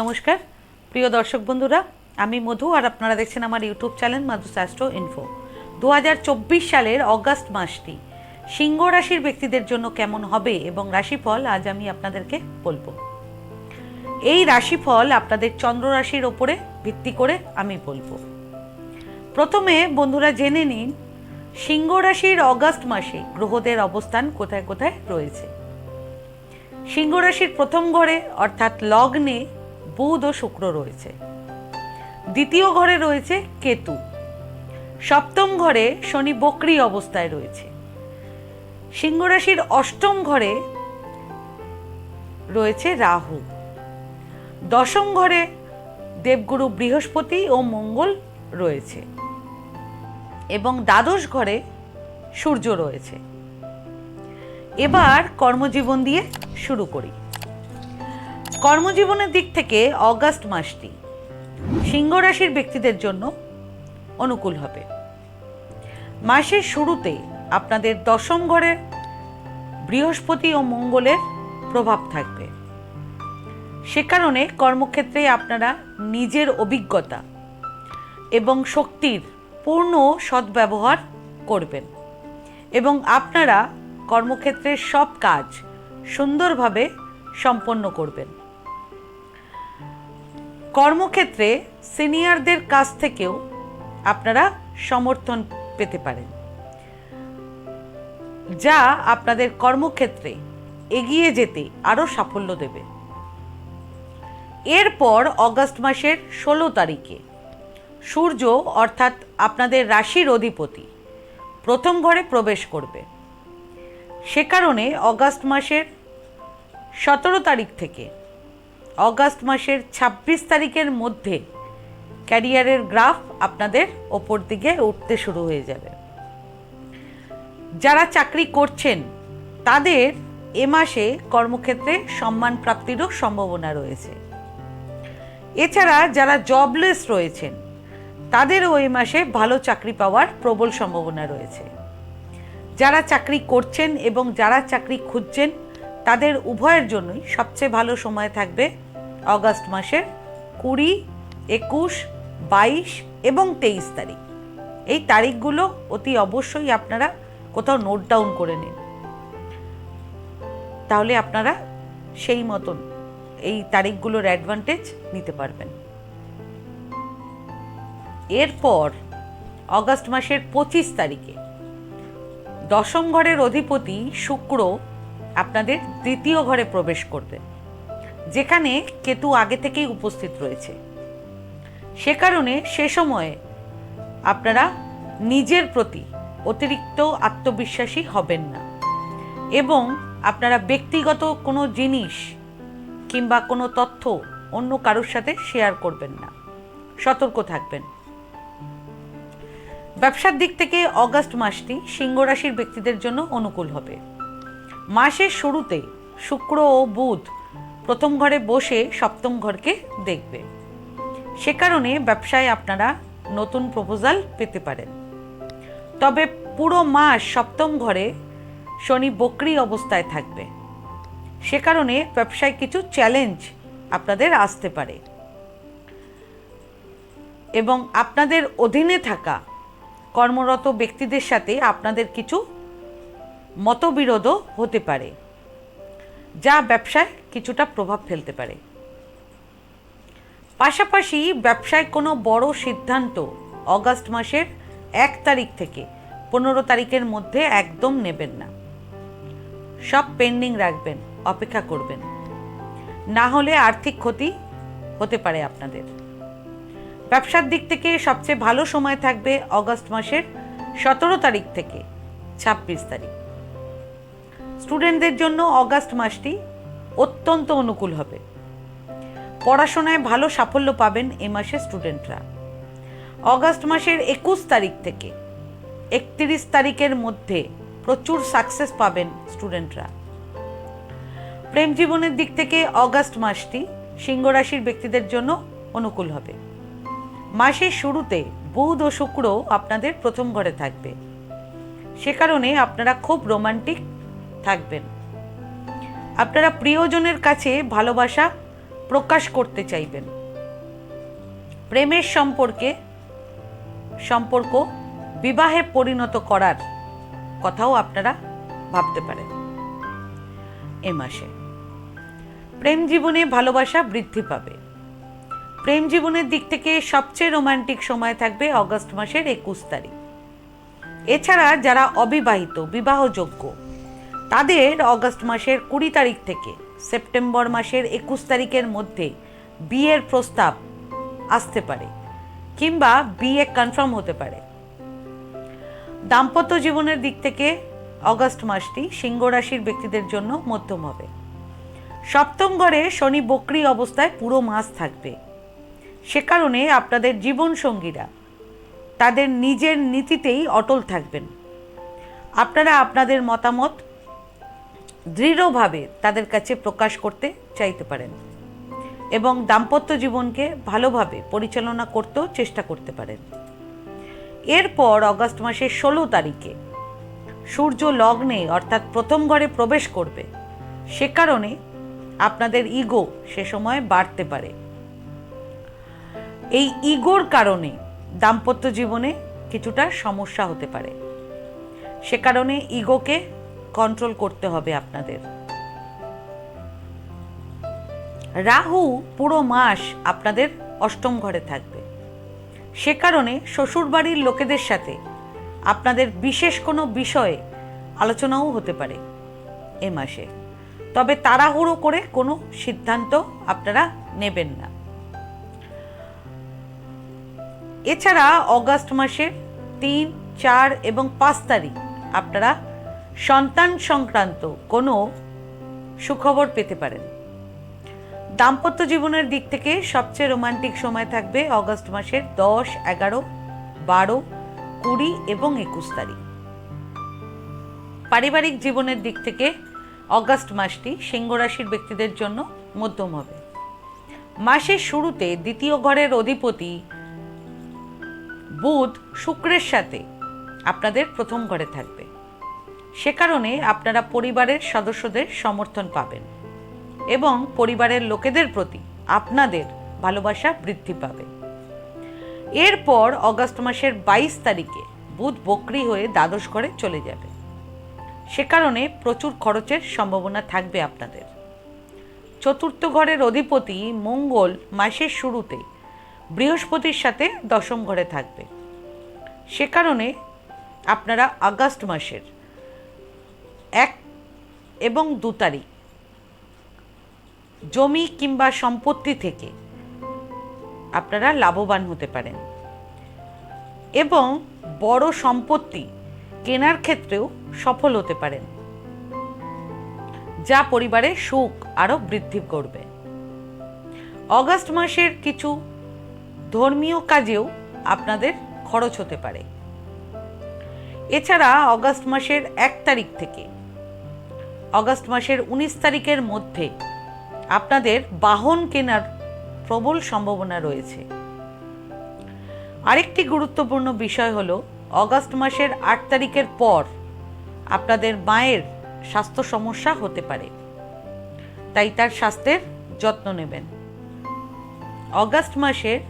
নমস্কার। প্রিয় দর্শক বন্ধুরা, আমি মধু আর আপনারা দেখছেন আমার ইউটিউব চ্যানেল মাধু শাস্ত্র ইনফো। দু সালের অগাস্ট মাসটি সিংহ রাশির ব্যক্তিদের জন্য কেমন হবে এবং রাশিফল আজ আমি আপনাদেরকে বলব। এই রাশিফল আপনাদের চন্দ্র রাশির ওপরে ভিত্তি করে আমি বলব। প্রথমে বন্ধুরা জেনে নিন, সিংহ রাশির অগাস্ট মাসে গ্রহদের অবস্থান কোথায় কোথায় রয়েছে? সিংহ রাশির প্রথম ঘরে অর্থাৎ লগ্নে বুধ ও শুক্র রয়েছে। দ্বিতীয় ঘরে রয়েছে কেতু। সপ্তম ঘরে শনি বক্রি অবস্থায় রয়েছে। সিংহ রাশির অষ্টম ঘরে রয়েছে রাহু। দশম ঘরে দেবগুরু বৃহস্পতি ও মঙ্গল রয়েছে। এবং দ্বাদশ ঘরে সূর্য রয়েছে। এবার কর্মজীবন দিয়ে শুরু করি। কর্মজীবনের দিক থেকে অগাস্ট মাসটি সিংহ রাশির ব্যক্তিদের জন্য অনুকূল হবে। মাসের শুরুতে আপনাদের দশম ঘরে বৃহস্পতি ও মঙ্গলের প্রভাব থাকবে। সে কারণে কর্মক্ষেত্রে আপনারা নিজের অভিজ্ঞতা এবং শক্তির পূর্ণ সদ্ব্যবহার করবেন এবং আপনারা কর্মক্ষেত্রের সব কাজ সুন্দরভাবে সম্পন্ন করবেন। কর্মক্ষেত্রে সিনিয়রদের কাছ থেকেও আপনারা সমর্থন পেতে পারেন। যা আপনাদের কর্মক্ষেত্রে এগিয়ে যেতে আরও সাফল্য দেবে। এরপর অগস্ট মাসের ষোলো তারিখে সূর্য অর্থাৎ আপনাদের রাশির অধিপতি প্রথম ঘরে প্রবেশ করবে। সে কারণে অগাস্ট মাসের সতেরো তারিখ থেকে অগাস্ট মাসের ২৬ তারিখের মধ্যে ক্যারিয়ারের গ্রাফ আপনাদের ওপর দিকে উঠতে শুরু হয়ে যাবে। যারা চাকরি করছেন, তাদের এ মাসে কর্মক্ষেত্রে সম্মান প্রাপ্তিরও সম্ভাবনা রয়েছে। এছাড়া যারা জবলেস রয়েছেন, তাদেরও এই মাসে ভালো চাকরি পাওয়ার প্রবল সম্ভাবনা রয়েছে। যারা চাকরি করছেন এবং যারা চাকরি খুঁজছেন, তাদের উভয়ের জন্যই সবচেয়ে ভালো সময় থাকবে অগাস্ট মাসের কুড়ি, একুশ, বাইশ এবং তেইশ তারিখ। এই তারিখগুলো অতি অবশ্যই আপনারা কোথাও নোট ডাউন করে নিন। তাহলে আপনারা সেই মতন এই তারিখগুলোর অ্যাডভান্টেজ নিতে পারবেন। এরপর অগাস্ট মাসের পঁচিশ তারিখে দশম ঘরের অধিপতি শুক্র আপনাদের দ্বিতীয় ঘরে প্রবেশ করবে যেখানে কেতু আগে থেকেই উপস্থিত রয়েছে। সে কারণে সে সময়ে আপনারা নিজের প্রতি অতিরিক্ত আত্মবিশ্বাসী হবেন না এবং আপনারা ব্যক্তিগত কোনো জিনিস কিংবা কোনো তথ্য অন্য কারোর সাথে শেয়ার করবেন না। সতর্ক থাকবেন। ব্যবসার দিক থেকে অগাস্ট মাসটি সিংহ রাশির ব্যক্তিদের জন্য অনুকূল হবে। মাসের শুরুতে শুক্র ও বুধ প্রথম ঘরে বসে সপ্তম ঘরকে দেখবে। সে কারণে ব্যবসায় আপনারা নতুন প্রপোজাল পেতে পারেন। তবে পুরো মাস সপ্তম ঘরে শনি বকরি অবস্থায় থাকবে। সে কারণে ব্যবসায় কিছু চ্যালেঞ্জ আপনাদের আসতে পারে। এবং আপনাদের অধীনে থাকা কর্মরত ব্যক্তিদের সাথে আপনাদের কিছু মতবিরোধও হতে পারে, যা ব্যবসায় কিছুটা প্রভাব ফেলতে পারে। পাশাপাশি ব্যবসায় কোনো বড় সিদ্ধান্ত অগাস্ট মাসের এক তারিখ থেকে পনেরো তারিখের মধ্যে একদম নেবেন না। সব পেন্ডিং রাখবেন, অপেক্ষা করবেন। না হলে আর্থিক ক্ষতি হতে পারে আপনাদের। ব্যবসার দিক থেকে সবচেয়ে ভালো সময় থাকবে অগস্ট মাসের সতেরো তারিখ থেকে ছাব্বিশ তারিখ। স্টুডেন্টদের জন্য অগাস্ট মাসটি অত্যন্ত অনুকূল হবে। পড়াশোনায় ভালো সাফল্য পাবেন এ মাসে স্টুডেন্টরা। অগাস্ট মাসের একুশ তারিখ থেকে একত্রিশ তারিখের মধ্যে প্রচুর সাকসেস পাবেন স্টুডেন্টরা। প্রেম জীবনের দিক থেকে অগাস্ট মাসটি সিংহ রাশির ব্যক্তিদের জন্য অনুকূল হবে। মাসের শুরুতে বুধ ও শুক্র আপনাদের প্রথম ঘরে থাকবে। সে কারণে আপনারা খুব রোমান্টিক থাকবেন। আপনারা প্রিয়জনের কাছে ভালোবাসা প্রকাশ করতে চাইবেন। প্রেমের সম্পর্কে সম্পর্ক বিবাহে পরিণত করার কথাও আপনারা ভাবতে পারেন। এ মাসে প্রেম জীবনে ভালোবাসা বৃদ্ধি পাবে। প্রেম জীবনের দিক থেকে সবচেয়ে রোমান্টিক সময় থাকবে অগস্ট মাসের একুশ তারিখ। এছাড়া যারা অবিবাহিত, বিবাহযোগ্য তাদের অগস্ট মাসের কুড়ি তারিখ থেকে সেপ্টেম্বর মাসের একুশ তারিখের মধ্যে বিয়ের প্রস্তাব আসতে পারে কিংবা বিয়ে কনফার্ম হতে পারে। দাম্পত্য জীবনের দিক থেকে অগস্ট মাসটি সিংহ রাশির ব্যক্তিদের জন্য মধ্যম হবে। সপ্তম ঘরে শনি বক্রি অবস্থায় পুরো মাস থাকবে। সে কারণে আপনাদের জীবনসঙ্গীরা তাদের নিজের নীতিতেই অটল থাকবেন। আপনারা আপনাদের মতামত দৃঢ়ভাবে তাদের কাছে প্রকাশ করতে চাইতে পারেন এবং দাম্পত্য জীবনকে ভালোভাবে পরিচালনা করতেও চেষ্টা করতে পারেন। এরপর অগস্ট মাসের ষোলো তারিখে সূর্য লগ্নে অর্থাৎ প্রথম ঘরে প্রবেশ করবে। সে কারণে আপনাদের ইগো সে সময় বাড়তে পারে। এই ইগোর কারণে দাম্পত্য জীবনে কিছুটা সমস্যা হতে পারে। সে কারণে ইগোকে কন্ট্রোল করতে হবে আপনাদের। রাহু পুরো মাস আপনাদের অষ্টম ঘরে থাকবে। সে কারণে শ্বশুরবাড়ির লোকেদের সাথে আপনাদের বিশেষ কোনো বিষয়ে আলোচনাও হতে পারে এ মাসে। তবে তাড়াহুড়ো করে কোনো সিদ্ধান্ত আপনারা নেবেন না। এছাড়া অগাস্ট মাসের তিন, চার এবং পাঁচ তারিখ আপনারা সন্তান সংক্রান্ত কোনো সুখবর পেতে পারেন। দাম্পত্য জীবনের দিক থেকে সবচেয়ে রোমান্টিক সময় থাকবে অগস্ট মাসের দশ, এগারো, বারো, কুড়ি এবং একুশ তারিখ। পারিবারিক জীবনের দিক থেকে অগস্ট মাসটি সিংহ রাশির ব্যক্তিদের জন্য মধ্যম হবে। মাসের শুরুতে দ্বিতীয় ঘরের অধিপতি বুধ শুক্রের সাথে আপনাদের প্রথম ঘরে থাকবে। সে কারণে আপনারা পরিবারের সদস্যদের সমর্থন পাবেন এবং পরিবারের লোকেদের প্রতি আপনাদের ভালোবাসা বৃদ্ধি পাবে। এরপর অগস্ট মাসের বাইশ তারিখে বুধ বকরি হয়ে দ্বাদশ ঘরে চলে যাবে। সে কারণে প্রচুর খরচের সম্ভাবনা থাকবে আপনাদের। চতুর্থ ঘরের অধিপতি মঙ্গল মাসের শুরুতে বৃহস্পতির সাথে দশম ঘরে থাকবে। সে কারণে আপনারা আগস্ট মাসের এক এবং দু তারিখ। জমি কিংবা সম্পত্তি থেকে আপনারা লাভবান হতে পারেন। এবং বড় সম্পত্তি কেনার ক্ষেত্রেও সফল হতে পারেন। যা পরিবারের সুখ আরও বৃদ্ধি করবে। অগাস্ট মাসের কিছু ধর্মীয় কাজেও আপনাদের খরচ হতে পারে। এছাড়া অগাস্ট মাসের এক তারিখ থেকে অগাস্ট মাসের উনিশ তারিখের মধ্যে আপনাদের বাহন কেনার প্রবল সম্ভাবনা রয়েছে। আরেকটি গুরুত্বপূর্ণ বিষয় হলো, অগাস্ট মাসের আট তারিখের পর আপনাদের মায়ের স্বাস্থ্য সমস্যা হতে পারে। তাই তার স্বাস্থ্যের যত্ন নেবেন। অগাস্ট মাসের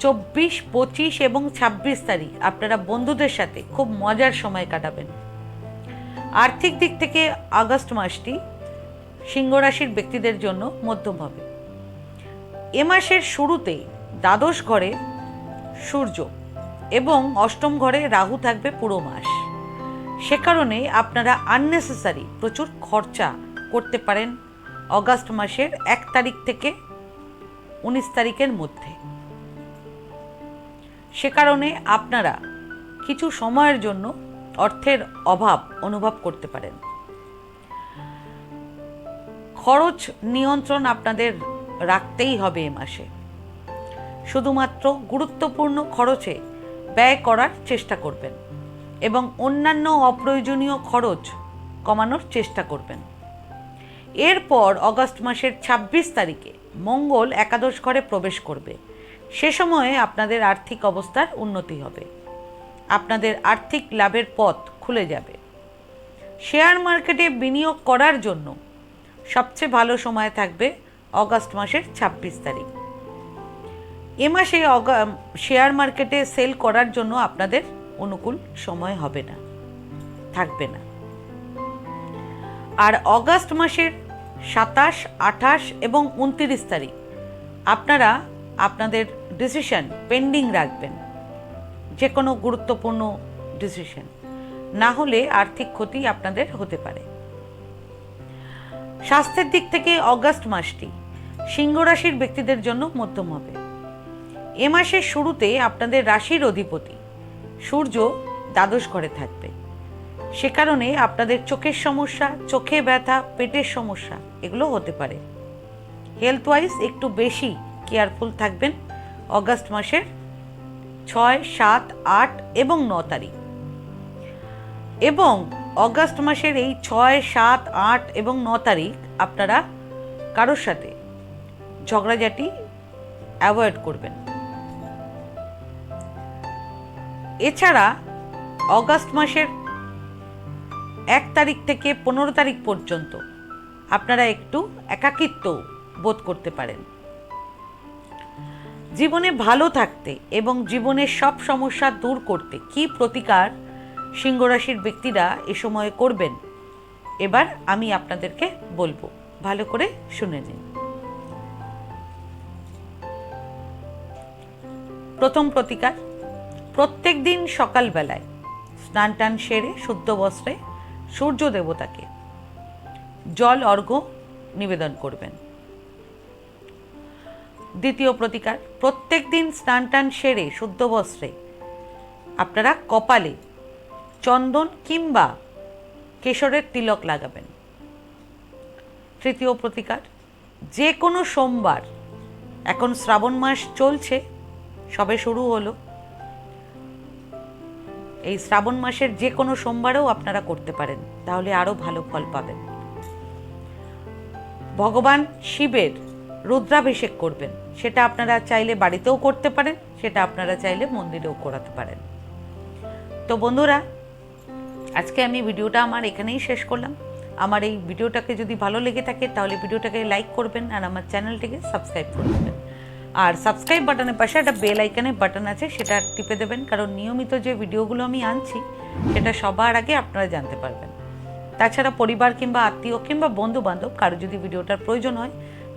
চব্বিশ, পঁচিশ এবং ছাব্বিশ তারিখ আপনারা বন্ধুদের সাথে খুব মজার সময় কাটাবেন। আর্থিক দিক থেকে আগস্ট মাসটি সিংহ রাশির ব্যক্তিদের জন্য মধ্যম হবে। এ মাসের শুরুতে দ্বাদশ ঘরে সূর্য এবং অষ্টম ঘরে রাহু থাকবে পুরো মাস। সে কারণে আপনারা আননেসেসারি প্রচুর খরচা করতে পারেন অগাস্ট মাসের এক তারিখ থেকে উনিশ তারিখের মধ্যে। সে কারণে আপনারা কিছু সময়ের জন্য অর্থের অভাব অনুভব করতে পারেন। খরচ নিয়ন্ত্রণ আপনাদের রাখতেই হবে এ মাসে। শুধুমাত্র গুরুত্বপূর্ণ খরচে ব্যয় করার চেষ্টা করবেন এবং অন্যান্য অপ্রয়োজনীয় খরচ কমানোর চেষ্টা করবেন। এরপর অগস্ট মাসের ২৬ তারিখে মঙ্গল একাদশ ঘরে প্রবেশ করবে। সে সময়ে আপনাদের আর্থিক অবস্থার উন্নতি হবে। আপনাদের আর্থিক লাভের পথ খুলে যাবে। শেয়ার মার্কেটে বিনিয়োগ করার জন্য সবচেয়ে ভালো সময় থাকবে অগাস্ট মাসের ছাব্বিশ তারিখ। এ মাসে শেয়ার মার্কেটে সেল করার জন্য আপনাদের অনুকূল সময় হবে না, থাকবে না। আর অগাস্ট মাসের সাতাশ, আঠাশ এবং উনত্রিশ তারিখ আপনারা আপনাদের ডিসিশন পেন্ডিং রাখবেন। যে কোনো গুরুত্বপূর্ণ ডিসিশন না হলে আর্থিক ক্ষতি আপনাদের হতে পারে। স্বাস্থ্যের দিক থেকে অগাস্ট মাসটি সিংহ রাশির ব্যক্তিদের জন্য মধ্যম হবে। এ মাসের শুরুতে আপনাদের রাশির অধিপতি সূর্য দ্বাদশ ঘরে থাকবে। সে কারণে আপনাদের চোখের সমস্যা, চোখে ব্যথা, পেটের সমস্যা এগুলো হতে পারে। হেলথ ওয়াইজ একটু বেশি কেয়ারফুল থাকবেন অগাস্ট মাসের ছয়, সাত, আট এবং ন তারিখ। এবং অগাস্ট মাসের এই ছয়, সাত, আট এবং ন তারিখ আপনারা কারোর সাথে ঝগড়াঝাটি অ্যাভয়েড করবেন এছাড়া অগাস্ট মাসের এক তারিখ থেকে পনেরো তারিখ পর্যন্ত আপনারা একটু একাকিত্ব বোধ করতে পারেন। জীবনে ভালো থাকতে এবং জীবনের সব সমস্যা দূর করতে কি প্রতিকার সিংহ রাশির ব্যক্তিরা এ সময়ে করবেন? এবার আমি আপনাদেরকে বলব। ভালো করে শুনে নিন। প্রথম প্রতিকার, প্রত্যেক দিন সকালবেলায় স্নান টান সেরে শুদ্ধ বস্ত্রে সূর্য দেবতাকে জল অর্ঘ্য নিবেদন করবেন। দ্বিতীয় প্রতিকার, প্রত্যেক দিন স্নান টান সেরে শুদ্ধ বস্ত্রে। আপনারা কপালে চন্দন কিংবা কেশরের তিলক লাগাবেন। তৃতীয় প্রতিকার যে কোনো সোমবার, এখন শ্রাবণ মাস চলছে, সবে শুরু হলো। এই শ্রাবণ মাসের যে কোনো সোমবারেও আপনারা করতে পারেন, তাহলে আরও ভালো ফল পাবেন। ভগবান শিবের রুদ্রাভিষেক করবেন। সেটা আপনারা চাইলে বাড়িতেও করতে পারেন, সেটা আপনারা চাইলে মন্দিরেও করাতে পারেন। তো বন্ধুরা, আজকে আমি ভিডিওটা আমার এখানেই শেষ করলাম। আমার এই ভিডিওটাকে যদি ভালো লেগে থাকে, তাহলে ভিডিওটাকে লাইক করবেন আর আমার চ্যানেলটিকে সাবস্ক্রাইব করে দেবেন। আর সাবস্ক্রাইব বাটনের পাশে একটা বেল আইকনের বাটন আছে, সেটা টিপে দেবেন। কারণ নিয়মিত যে ভিডিওগুলো আমি আনছি, সেটা সবার আগে আপনারা জানতে পারবেন। তাছাড়া পরিবার কিংবা আত্মীয় কিংবা বন্ধু বান্ধব কারও যদি ভিডিওটার প্রয়োজন হয়